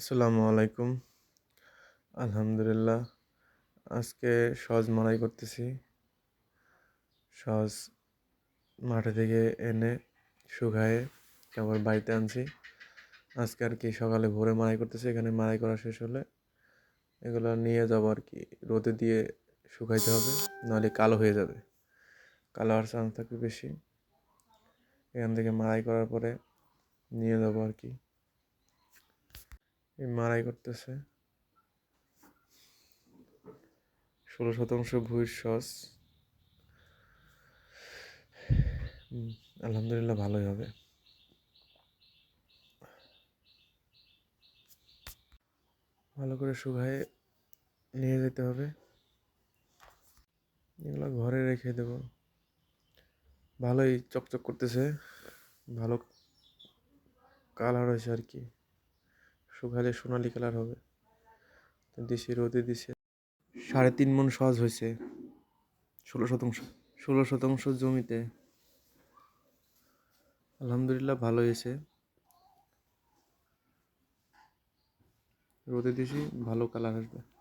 আসসালামু আলাইকুম। আলহামদুলিল্লাহ। আজকে সজ মারাই করতেছি। সজ মাঠে থেকে এনে শুকায়ে আবার বাড়িতে আনছি। আজকে আর কি সকালে ভোরে মারাই করতেছি, এখানে মারাই করা শেষ হলে এগুলো নিয়ে যাব আর কি। রোদে দিয়ে শুকাইতে হবে, নাহলে কালো হয়ে যাবে। কালো হওয়ার চান্স থাকবে বেশি। এখান থেকে মারাই করার পরে নিয়ে যাব আর কি। মারাই করতেছে। ষোলো শতাংশ ভুঁইর সস। আলহামদুলিল্লাহ ভালোই হবে। ভালো করে শুকায়ে নিয়ে যেতে হবে। এগুলো ঘরে রেখে দেবো। ভালোই চকচক করতেছে। ভালো কালার হয়েছে আর কি। শুকালে সোনালি কালার হবে। তো রোদে দিছে। সাড়ে তিন মন সহজ হয়েছে। ষোলো শতাংশ। ষোলো শতাংশ জমিতে। আলহামদুলিল্লাহ ভালো হয়েছে। রোদে দিছি, ভালো কালার আসবে।